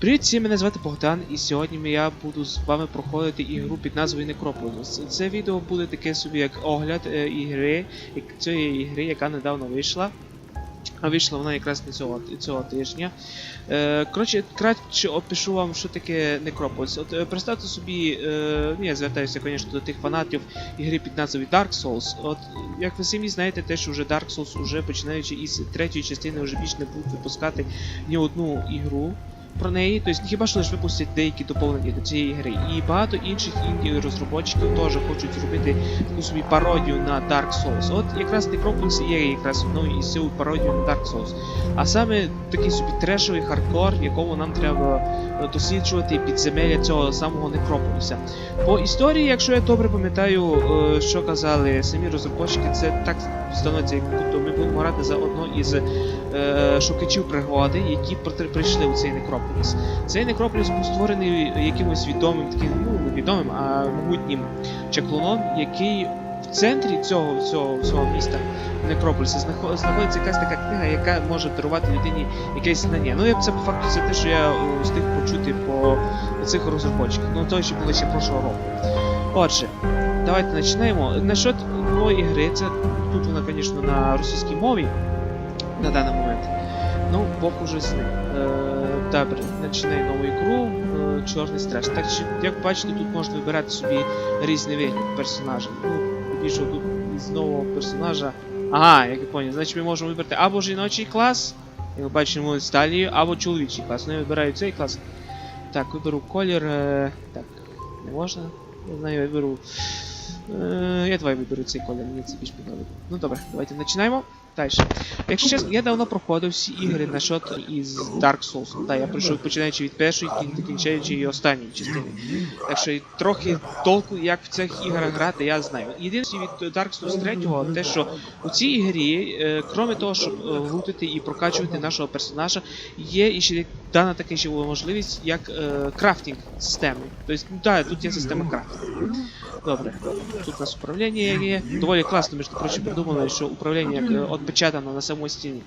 Привіт всім, мене звати Богдан, і сьогодні я буду з вами проходити ігру під назвою Necropolis. Це відео буде таке собі як огляд е, ігри, цієї ігри, яка недавно вийшла. А вийшла вона якраз не цього, цього тижня. Е, коротше, краще опишу вам, що таке Necropolis. От е, представте собі, е, ну, я звертаюся, звісно, до тих фанатів ігри під назвою Dark Souls. От, як ви самі знаєте, те, що вже Dark Souls, уже починаючи із третьої частини, вже більше не будуть випускати ні одну ігру про неї, тобто хіба що лише випустять деякі доповнення до цієї гри. І багато інших інді розробників теж хочуть зробити таку собі пародію на Dark Souls. От якраз Necropolis є якраз одною із цього пародію на Dark Souls. А саме такий собі трешовий хардкор, в якому нам треба е, досліджувати підземелля цього самого Некрополіса. По історії, якщо я добре пам'ятаю, е, що казали самі розробники, це так становиться, як ми будемо грати за одно із е, шукачів пригоди, які прийшли у цей Некрополіс. Цей Некрополіс був створений якимось відомим таким, ну не відомим, а могутнім чаклуном, який в центрі цього всього, всього міста Некрополіса знаходиться якась така книга, яка може дарувати людині якесь знання. Ну, я це по факту це те, що я е, встиг почути по цих розробників. Ну, той, що було ще прошлого року. Отже, давайте починаємо. Насчет нової гри, це тут вона, звісно, на російській мові на даний момент. Ну, Бог уже з ним. Добре, починаю нову ігру. Е, Чорний страж. Так як бачите, тут можна вибирати собі різний вигляд персонажа. Ну, більше тут з нового персонажа. Ага, як я поняв, значить ми можемо вибрати або жіночий клас, як бачимо з талією, або чоловічий клас. Ну я вибираю цей клас. Так, виберу колір. Е, так, не можна. Я знаю, я виберу. Е, я давай виберу цей колір, мені це більш подобається. Ну добре, давайте починаємо. Далі. Якщо чесно, я давно проходив всі ігри на шот із Dark Souls. Так, я пройшов починаючи від першої, і кінчаючи і останньої частини. Так що трохи толку, як в цих іграх грати, я знаю. Єдине від Dark Souls 3, те, що у цій ігрі, е, крім того, щоб е, лутити і прокачувати нашого персонажа, є і ще дана така ще можливість, як е, крафтинг системи. Тобто, ну, так, тут є система крафтингу. Добре, тут у нас управління є. Доволі класно, між прочим, придумали, що управління як е, на самій стіні.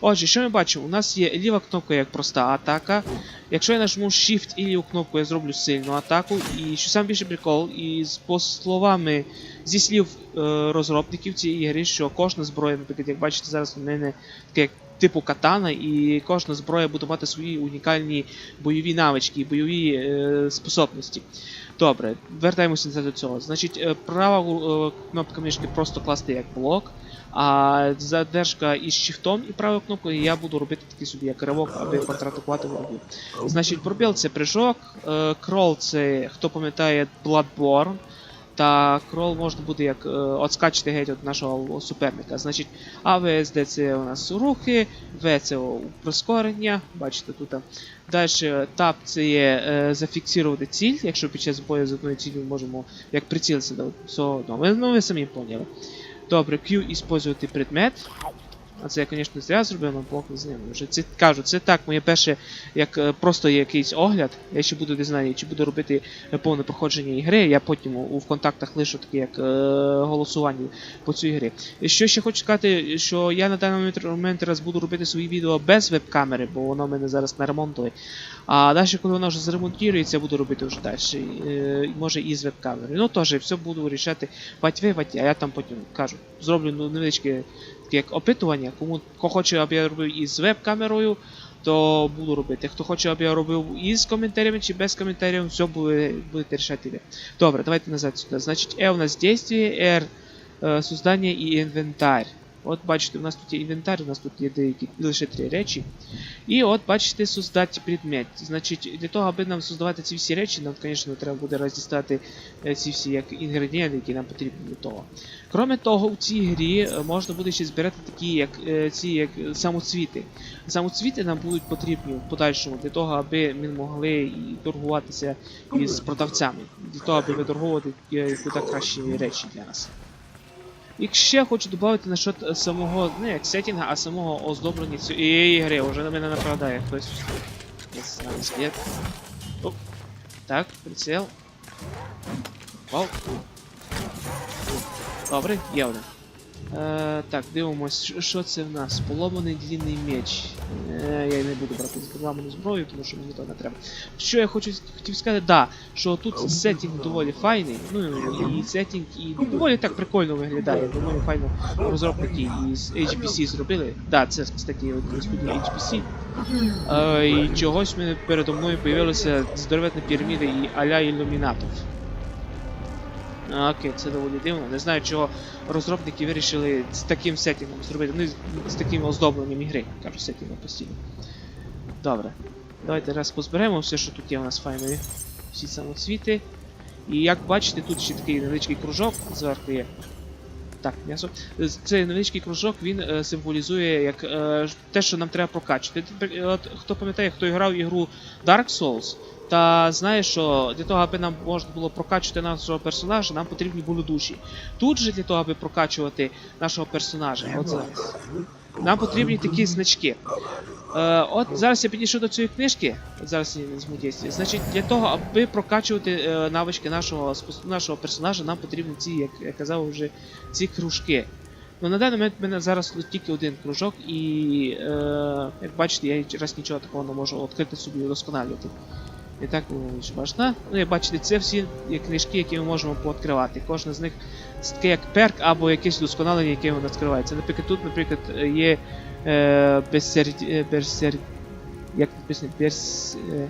Отже, що ми бачимо? У нас є ліва кнопка як проста атака. Якщо я нажму Shift і ліву кнопку, я зроблю сильну атаку. І що сам більше прикол, і по словами зі слів е, розробників цієї ігри, що кожна зброя, наприклад, як бачите, зараз у мене таке як типу катана, і кожна зброя буде мати свої унікальні бойові навички і бойові е, способності. Добре, вертаємося до цього. Значить, е, права е, кнопка мишки просто класти як блок, а задержка із shift і правою кнопкою я буду робити такий собі як ривок, аби контратакувати ворогів. Значить, пробіл це прыжок, е, крол це, хто пам'ятає, Bloodborne. Та крол можна буде як е, геть від нашого суперника. Значить, АВСД це у нас рухи, В це прискорення, бачите тут. Далі тап це є е, зафіксувати ціль, якщо під час бою з одною цілею можемо як прицілитися до цього одного. Ну ви самі поняли. Добре, Q іспользувати предмет. А це я, звісно, зря зробив, але Бог з ним. Вже це кажу, це так, моє перше, як е, просто якийсь огляд. Я ще буду не знаю, чи буду робити е, повне проходження ігри. Я потім у, контактах лишу таке як е, голосування по цій грі. І Що ще хочу сказати, що я на даний момент- момент раз буду робити свої відео без веб-камери, бо воно в мене зараз на ремонтує. А далі, коли воно вже заремонтується, буду робити вже далі. Е, може і з веб-камери. Ну теж все буду вирішати вать ви, а я там потім кажу, зроблю ну, невеличке як опитування. Кому хто хоче, аби я робив із веб-камерою, то буду робити. Хто хоче, аби я робив із коментарями чи без коментарів, все буде, будете рішати ви. Добре, давайте назад сюди. Значить, E у нас действие, R е, создання і інвентар. От бачите, у нас тут є інвентар, у нас тут є деякі лише три речі. І от бачите, создати предмет. Значить, для того, аби нам создавати ці всі речі, нам, звісно, треба буде роздістати е, ці всі як інгредієнти, які нам потрібні для того. Кроме того, у цій грі е, можна буде ще збирати такі, як е, ці як самоцвіти. Самоцвіти нам будуть потрібні в подальшому для того, аби ми могли і торгуватися із продавцями, для того, аби видорговувати кращі речі для нас. І ще хочу додати насчет самого, не як сеттінга, а самого оздоблення цієї гри. Уже на мене нападає хтось. Я. Оп. Так, приціл. Вау. Добре, є один. Е, так, дивимось, що- це в нас? Поломаний длінний меч. Е, я не буду брати зламану зброю, тому що мені то не треба. Що я хочу хотів сказати, да, що тут сетінг доволі файний. Ну і сетінг і доволі так прикольно виглядає. Доволі файно розробники із HBC зробили. Да, це, кстати, студія HBC. Е, і чогось мене передо мною появилися здороветні піраміди і а-ля ілюмінатов. Окей, це доволі дивно. Не знаю, чого розробники вирішили з таким сеттингом зробити. Ну, з, таким оздобленням ігри, кажу, сеттингом постійно. Добре. Давайте раз позберемо все, що тут є у нас файнові. Всі самоцвіти. І як бачите, тут ще такий невеличкий кружок зверху є. Так, м'ясо. Цей невеличкий кружок він е, символізує як е, те, що нам треба прокачати. Хто пам'ятає, хто грав ігру Dark Souls, та знає, що для того, аби нам можна було прокачувати нашого персонажа, нам потрібні були душі. Тут же для того, аби прокачувати нашого персонажа, от зараз, нам потрібні такі значки. Е, от зараз я підійшов до цієї книжки, от зараз я візьму дійстві. Значить, для того, аби прокачувати е, навички нашого, нашого персонажа, нам потрібні ці, як я казав вже, ці кружки. Ну, на даний момент в мене зараз тільки один кружок, і е, як бачите, я раз нічого такого не можу відкрити собі і удосконалювати. І так що важна. Ну, як бачите, це всі книжки, які ми можемо пооткривати. Кожна з них це таке як перк або якесь удосконалення, яке воно відкривається. Наприклад, тут, наприклад, є е, берсер... е, берсер... як написано, берс... е,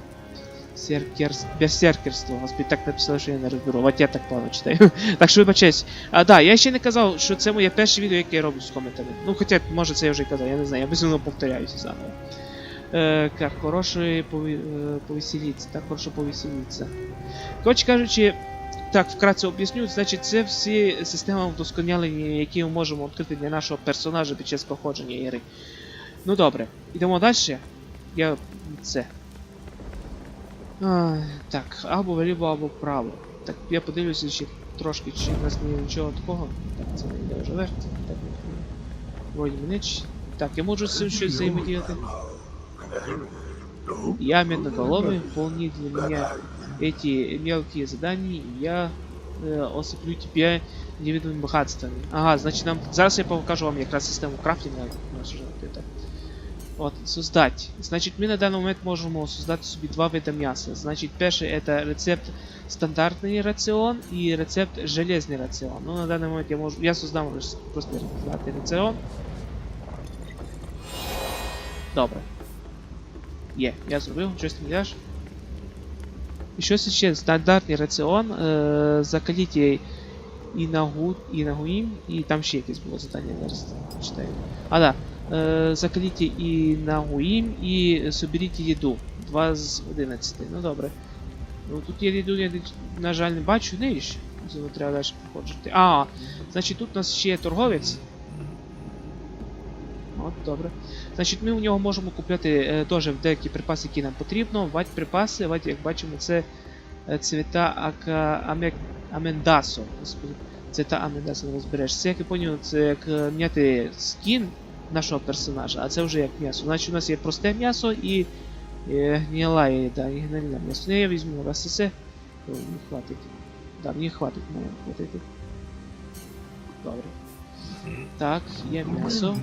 Серкерс... Берсеркерство, господи, так написали, що я не розберу. От я так плавно читаю. так що вибачаюсь. А да, я ще не казав, що це моє перше відео, яке я роблю з коментами. Ну, хоча, може, це я вже і казав, я не знаю, я безумно повторяюся заново. Е, как, е, повеселіться, так, хорошо повеселіться. Коротше кажучи, так, вкратце об'ясню, значить, це всі системи вдосконалення, які ми можемо відкрити для нашого персонажа під час проходження ігри. Ну добре, йдемо далі. Я це. А, так, або вліво, або вправо. Так, я подивлюся ще трошки, чи в нас немає нічого такого. Так, це не йде вже вверх, так. Вроді мене Так, я можу з цим щось взаємодіяти. Я медноголовый, выполни для меня эти мелкие задания, и я э, осыплю тебя невидимыми богатствами. Ага, значить нам. Зараз я покажу вам якраз систему крафтинга. нашу, так. От, создать. Значить, ми на даний момент можемо создати собі два види м'яса. Значить, перший це рецепт стандартний раціон і рецепт железний раціон. Ну, на даний момент я можу. Я создам лише просто стандартний раціон. Добре. Є, я зробив, щось йдеш. І щось ще стандартний раціон. Е, закаліть їй і нагу, і нагуїм, і там ще якесь було задання, зараз читаю. А, да. Е, закаліть і нагуїм, і соберіть їду. 2 з 11. Ну добре. Ну тут я їду, я, на жаль, не бачу, не ще. Знову треба далі проходжити. А, значить тут у нас ще є торговець. От, добре. Значить, ми у нього можемо купляти е, теж деякі припаси, які нам потрібно. Вать припаси, вать, як бачимо, це е, цвіта амендасо. Цвіта амендасо не розбереш. Це, як я поняв, це як е, міняти скін нашого персонажа, а це вже як м'ясо. Значить, у нас є просте м'ясо і е, гніла їда, і гниле м'ясо. Ну, я візьму раз це. Мені хватить. Да, мені хватить, має хватити. Добре. Так, є м'ясо.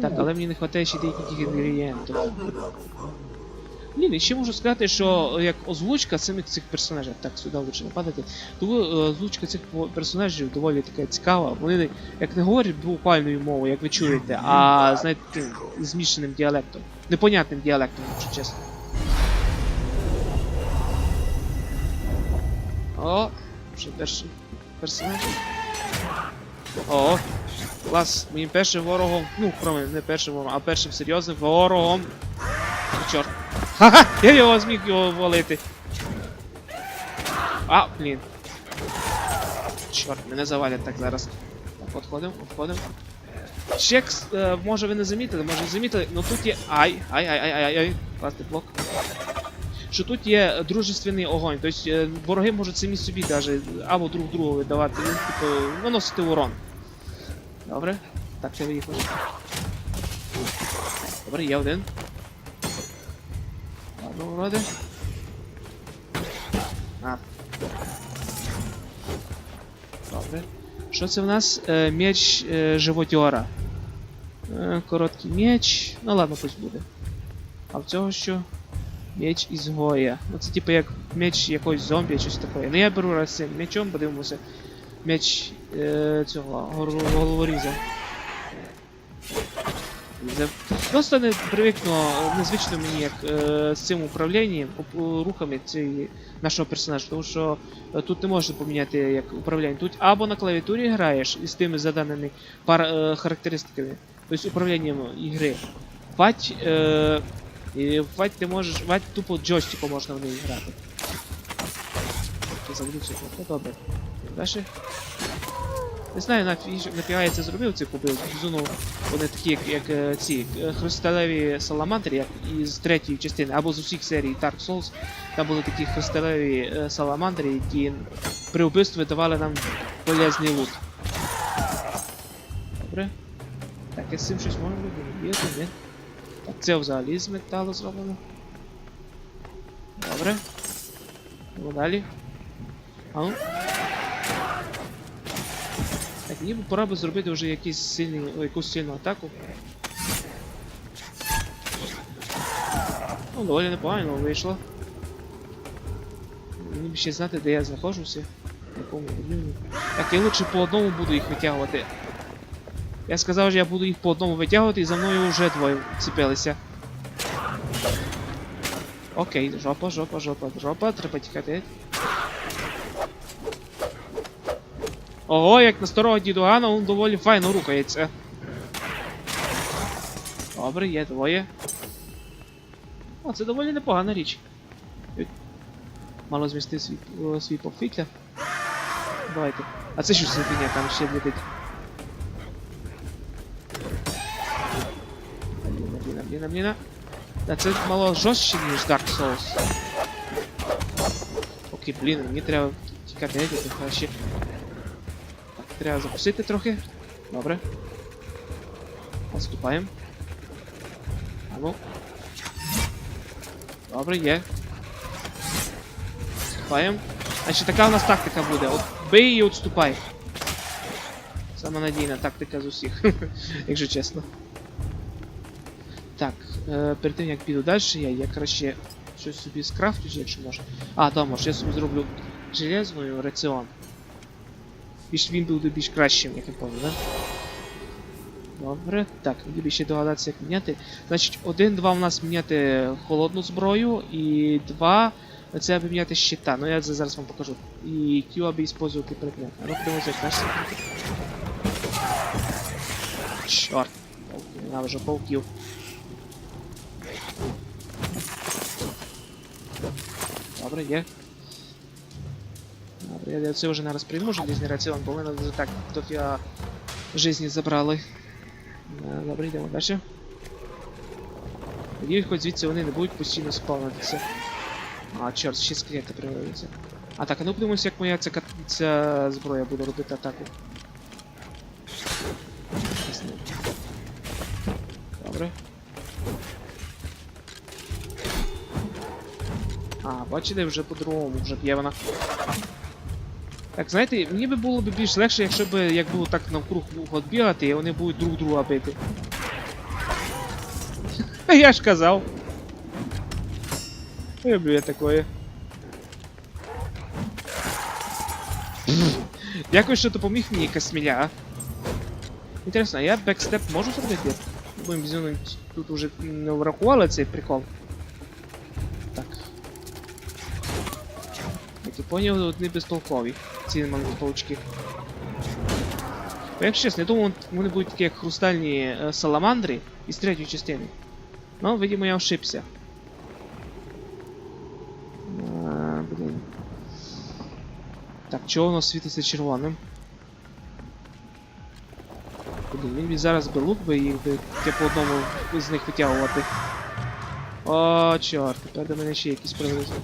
Так, але мені не вистачає ще деяких інгредієнтів. Блін, і ще можу сказати, що е, як озвучка самих цих персонажів, так сюди лучше не падати, то е, озвучка цих персонажів доволі така цікава. Вони як не говорять буквальною мовою, як ви чуєте, а знаєте, змішаним діалектом. Непонятним діалектом, якщо чесно. О, вже перший персонаж. О, клас, моїм першим ворогом, ну, кроме не першим ворогом, а першим серйозним ворогом. Чорт. Ха-ха! Я його зміг його валити. А, блін. Чорт, мене завалять так зараз. Так, отходимо, отходимо. Ще, е, може ви не замітили, може не замітили, ну тут є. Ай, ай, ай, ай, ай, ай, класний блок. Що тут є дружественний огонь, тобто вороги можуть самі собі даже або друг другу видавати, ну, типу, наносити урон. Добре. Так, я виїхав. Добре, є один. Ладно, вроде. А. Добре. Що це в нас? Е, меч е, живодьора. Е, короткий меч. Ну ладно, пусть буде. А в цього що? Меч ізгоя. Ну це типу як меч якогось зомбі, щось таке. Ну я беру раз цим мечом, подивимося. Меч е, цього головоріза. Просто не привикну, незвично мені як е, з цим управлінням, рухами цієї нашого персонажа, тому що е, тут не можна поміняти як управління. Тут або на клавіатурі граєш із тими заданими пар, е, характеристиками, тобто управлінням ігри. Фать, е, ти можеш, фать тупо джойстиком можна в неї грати. Я забуду цього, ну добре. Далі. Не знаю, я це зробив, цих убив. Зуну вони такі, як, як е, ці е, хрусталеві саламандри, як із третьої частини, або з усіх серій Dark Souls. Там були такі хрусталеві е, саламандри, які при вбивстві давали нам полезний лут. Добре. Так, я з цим щось можу робити? Ні? Так, це взагалі з металу зроблено. Добре. Йдемо далі. А ну. Ніби пора би зробити вже якийсь сильний, якусь сильну атаку. Ну, доволі непогано вийшло. Мені б ще знати, де я знаходжуся. В якому рівні. Так, я лучше по одному буду їх витягувати. Я сказав, що я буду їх по одному витягувати і за мною вже двоє цепилися. Окей, жопа, жопа, жопа, жопа, треба тікати. Ого, як на старого дідугана, він доволі файно рухається. Добре, є двоє. О, це доволі непогана річ. Мало змістив свій, свій пофітля. Давайте. А це що за фігня там ще летить? Бліна, бліна, бліна, бліна. Та це мало жорстче, ніж Dark Souls. Окей, блін, мені треба тікати геть, краще. Треба запустити трохи. Добре. Наступаємо. А ну. Добре, є. Відступаємо. Значить така у нас тактика буде. От бий і відступай. Сама надійна тактика з усіх, якщо чесно. Так, е, перед тим як піду далі, я, я краще щось собі скрафтю, якщо можна. А, да, може, я собі зроблю железною раціон. Більш він буде більш кращим, як я пам'ятаю, да? Добре, так, мені ще догадатися, як міняти. Значить, один-два у нас міняти холодну зброю, і два це міняти щита. Ну я це зараз вам покажу. І Q аби использувати предмет. А ну подивимося, як наш. Чорт. Пауки, Ненавижу пауків. Добре, є. Добре, я це вже зараз прийму железний раціон, бо мене так я жизни забрали. Е, Добре, йдемо далі. Надіюсь, хоч звідси вони не будуть постійно спавнитися. А, чорт, ще скелети привалюються. А так, а ну подивимося, як моя ця, ця зброя буде робити атаку. Добре. А, бачите, вже по-другому вже б'є вона. Так, знаєте, мені би було б більш легше, якщо б як було так навкруг от бігати, і вони будуть друг друга бити. Я ж казав. Люблю я такое. Дякую, що допоміг мені Касміля. а. Інтересно, а я бекстеп можу зробити? Будемо тут уже не врахували цей прикол. Так. Як я поняв, одні безтолкові. Ці паучки. Бо якщо чесно, я думав, вони будуть такі як хрустальні е, саламандри із третьої частини. Ну, видимо, я ошибся. А, блін. Так, чого воно світиться червоним? Блін, він зараз би лук би їх би таке по одному з них витягувати. О, чорт, тепер до мене ще якісь привезли.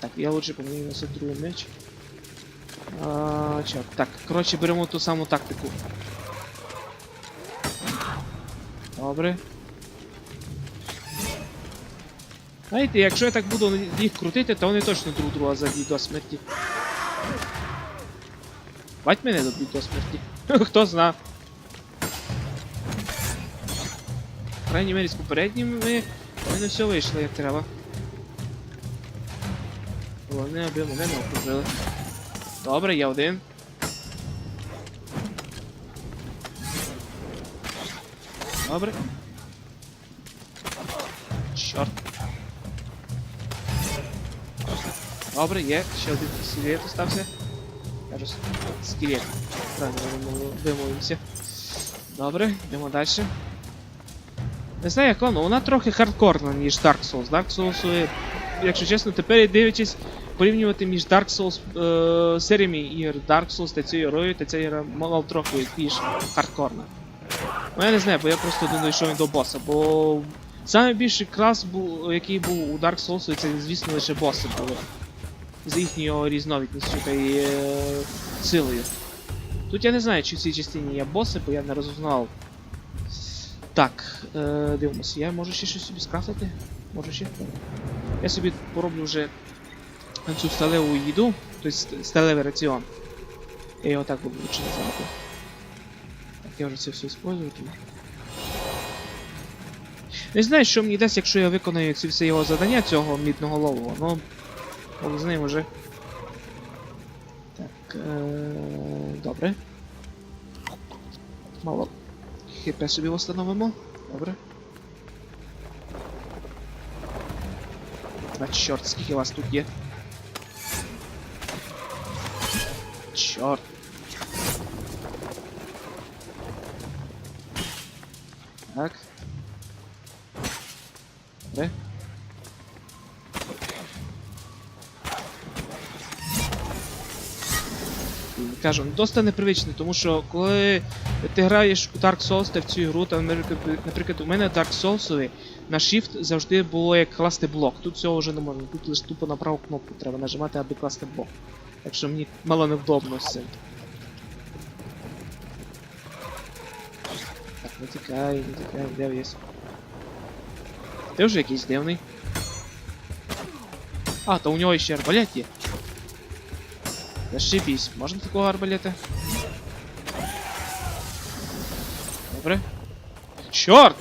Так, я лучше поміню на другий меч. А, чорт. Так, коротше, беремо ту саму тактику. Добре. Знаєте, якщо я так буду їх крутити, то вони точно друг друга заб'ють до смерті. Бать мене доб'ють до смерті. Хто зна. В крайній мері з попередніми в мене все вийшло як треба. Головне, аби мене не окружили. Добре, я один. Добре. Чорт. Добре, є, ще один скелет остався. Кажу, скелет. Правильно вимов- вимовився. Добре, йдемо далі. Не знаю, як воно, вона трохи хардкорна, ніж Dark Souls. Dark Souls, якщо чесно, тепер дивлячись, порівнювати між Dark Souls е, серіями ігор Dark Souls та цією грою, та ця ігра мала трохи більш хардкорна. Ну я не знаю, бо я просто не дійшов до боса, бо найбільший клас, був, який був у Dark Souls, це, звісно, лише боси були. З їхньою різновідністю та е, силою. Тут я не знаю, чи в цій частині є боси, бо я не розузнав. Так, е, дивимося, я можу ще щось собі скрафтити? Можу ще? Я собі пороблю вже цю сталеву їду, тобто сталевий раціон. Я його так буду лучше називати. Так, я вже це все тут. Не знаю, що мені дасть, якщо я виконаю ці всі його завдання цього мідного лового, ну. Бог з ним уже. Так. Е- добре. Мало. ХП собі встановимо. Добре. А чорт, скільки вас тут є? Чорт. Так. Добре. Кажу, досить непривично, тому що коли ти граєш у Dark Souls та в цю ігру, там, наприклад, у мене Dark Souls на Shift завжди було як класти блок. Тут цього вже не можна, тут лише тупо на праву кнопку треба нажимати, аби класти блок. Так що мені мало невдобно з цим. Так, не тікай, не тікай, де є. Ти вже якийсь дивний. А, то у нього ще арбалет є. Зашибись, можна такого арбалета? Добре. Чорт!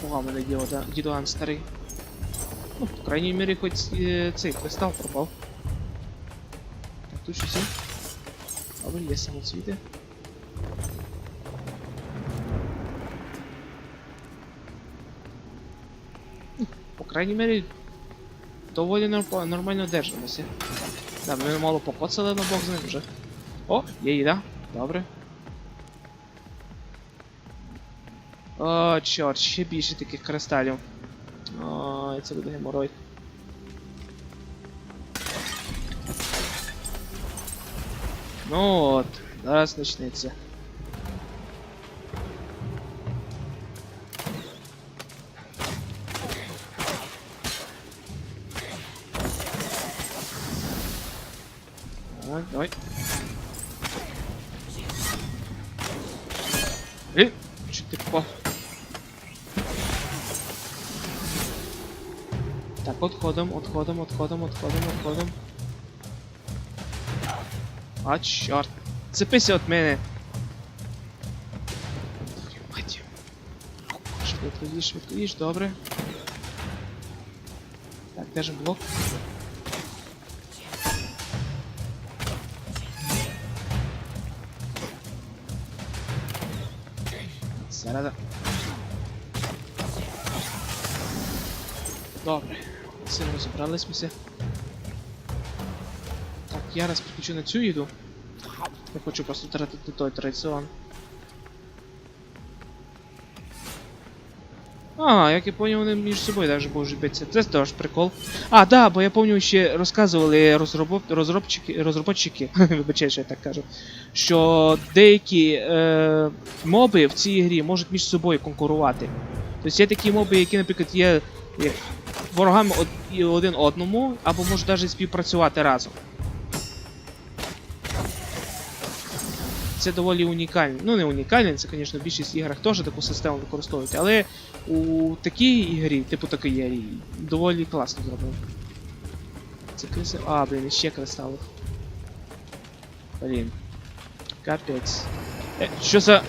Пугав мене дідуан старий. Ну, по крайній мірі, хоч цей кристал пропав. Так, тут щось є. Добре, є самоцвіти. Ну, По крайній мірі, доволі нормально держимося. Да, ми мало покоцали на бок з ним вже. О, є їда. Добре. О, чорт, ще більше таких кристалів. Це буде геморой. Ну от, зараз почнеться. Так, давай. Отходом, отходом, отходом, отходом, отходом. А, чорт. Цепися от мене. Швидко їж, швидко їж, добре. Так, держим блок. Зарада. Добре. З розібрались ми все. Так, я раз переключу на цю їду. Я хочу просто тратити той традиціон. А, як я поняв, вони між собою навіть можуть битися. Це теж прикол. А, да, бо я пам'ятаю, ще розказували розробов... розробчики, розробники, вибачай, що я так кажу, що деякі е... моби в цій грі можуть між собою конкурувати. Тобто є такі моби, які, наприклад, є ворогами один одному, або можуть навіть співпрацювати разом. Це доволі унікально. Ну, не унікально, це, звісно, в більшість іграх теж таку систему використовують, але у такій ігрі, типу такої ігрі, доволі класно зроблено. це криси. А, блін, ще кристалів. Блін. Капець. Е, що за.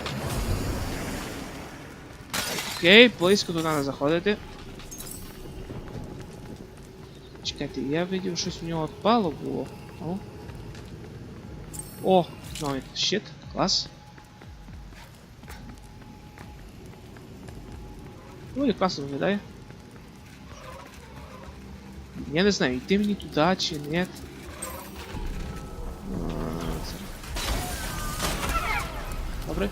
Окей, близько туди не заходити. Чекайте, я видів, щось у нього впало було. О. О, новий щит, клас. Ну і класно виглядає. Я не знаю, йти мені туди чи ні. А, це- Добре.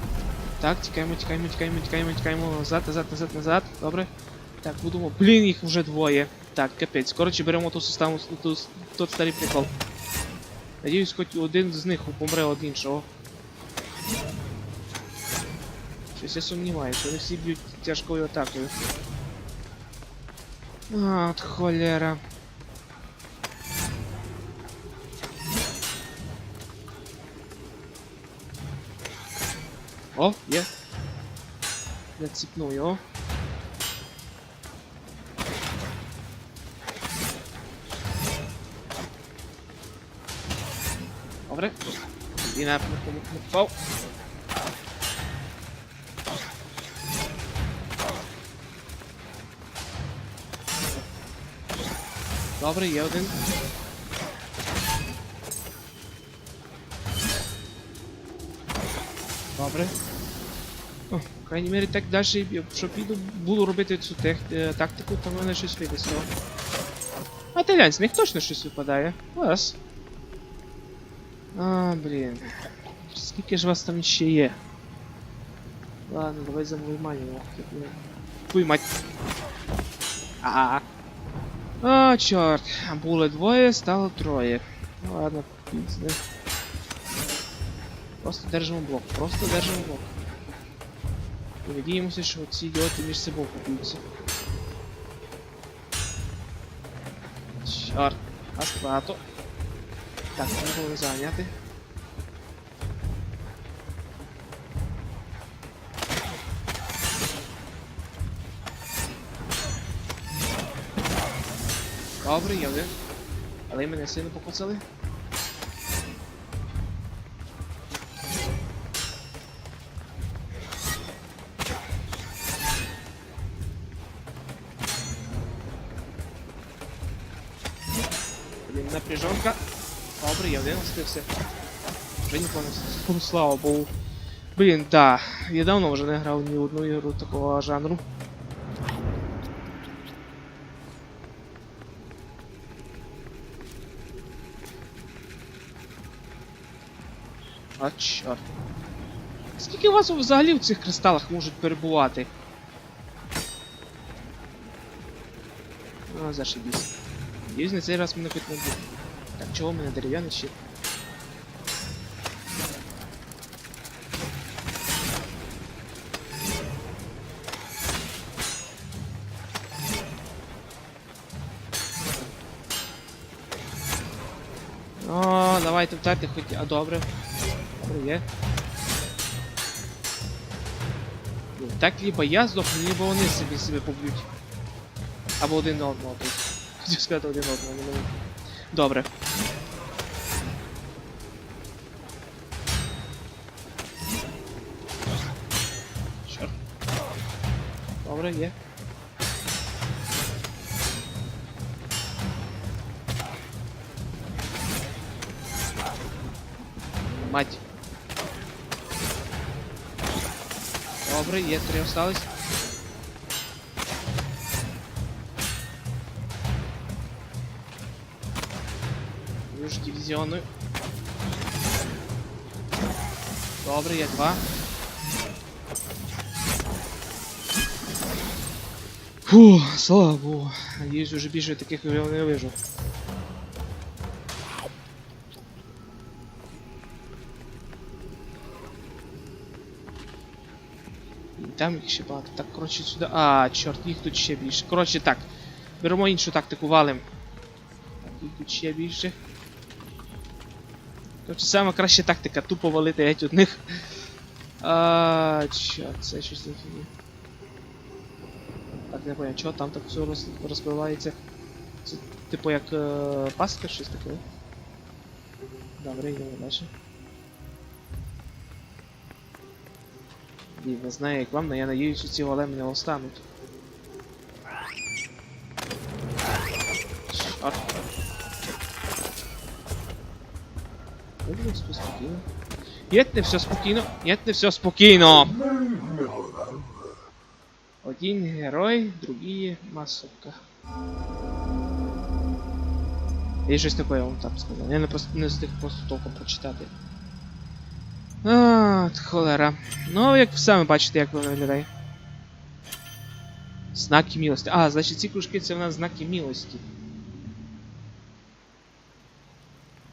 Так, тікаємо, тікаємо, тікаємо, тікаємо, тікаємо назад, назад, назад, назад. Добре. Так, будемо. Блін, їх вже двоє. Так, капець. Коротше, беремо ту систему, ту, тот старий прикол. Надіюсь, хоч один з них помре від іншого. Щось я сумніваюся, вони всі б'ють тяжкою атакою. А, от холера. О, є. Заціпнув його. На не впав. Добре, є один. Добре. О, крайній мірі так далі, якщо піду, буду робити цю тех, е, тактику, то в мене щось вийде з цього. А ти глянь, з них точно щось випадає. Клас. А, блін. Скільки ж вас там ще є? Ладно, давай замойманимо. Твою мать. А. А, чорт. Було двоє, стало троє. Ну ладно, пізде. Просто держимо блок, просто держимо блок. І надіємося, що ці ідіоти між собою поб'ються. Чорт, асфальту. Так, треба було зайняти. Добре, є один. Але мене сильно покоцали. Блін, напряжонка. Добре, я один остився. Вже нікого не слава Богу. Блін, да. Я давно вже не грав ні в одну ігру такого жанру. А чорт. Скільки у вас взагалі в цих кристалах можуть перебувати? А, зашибісь. Надіюсь, на цей раз мене хоч. Так, чого в мене дерев'яний щит? О, давайте втати хоч. А добре. Добре, є. Так либо я здохну, либо вони собі себе поб'ють. Або один одного. Хотів сказати один одного, не мене. Добре. Добре, є. Мать. Добре, є, три остались. Już дивізіони. Добре, є два. Фу, слава Богу. Надіюсь, уже більше таких не вижу. Там їх ще багато. Так, коротше, сюди. А, чорт, їх тут ще більше. Коротше, так. Беремо іншу тактику, валим. Так, їх тут ще більше. Коротше, саме краща тактика, тупо валити геть одних. А, чорт, це щось не фігня. Не понял, чого там так все роз, розпливається. Це Типу як е, паска, щось таке. Добре, йдемо далі. І не знаю, як вам, але я надіюсь, що ці големи не остануть. Чорт. Виглядає все спокійно. Єт, не все спокійно. Єт, не все спокійно. Один герой, другий масовка. І щось таке я вам так сказав. Я не, просто, не встиг просто толком прочитати. А, от холера. Ну, як самі бачите, як воно виглядає. Знаки милості. А, значить ці кружки це в нас знаки милості.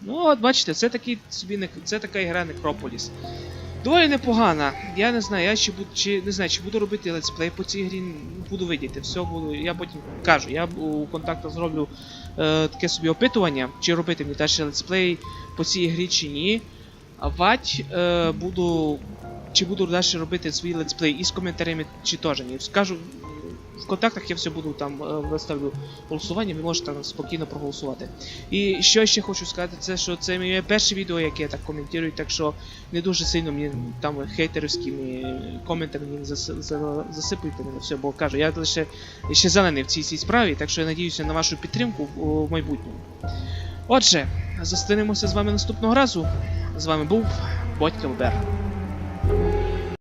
Ну, от бачите, це такий собі не це така ігра Necropolis. Доволі непогана. Я не знаю, я чи буду чи не знаю, чи буду робити летсплей по цій грі, буду видіти. Все буду. Я потім кажу, я у контактах зроблю е, таке собі опитування, чи робити мені далі летсплей по цій грі чи ні. Вать е, буду. Чи буду далі робити свій летсплей із коментарями, чи теж ні. Скажу, в контактах я все буду там е, виставлю голосування, ви можете там спокійно проголосувати. І що я ще хочу сказати, це що це моє перше відео, яке я так коментую, так що не дуже сильно мені там хейтерськими коментами за- засипуйте мене все, бо кажу, я лише ще зелений в цій цій справі, так що я надіюся на вашу підтримку в, майбутньому. Отже, зустрінемося з вами наступного разу. З вами був Бодька Бобер.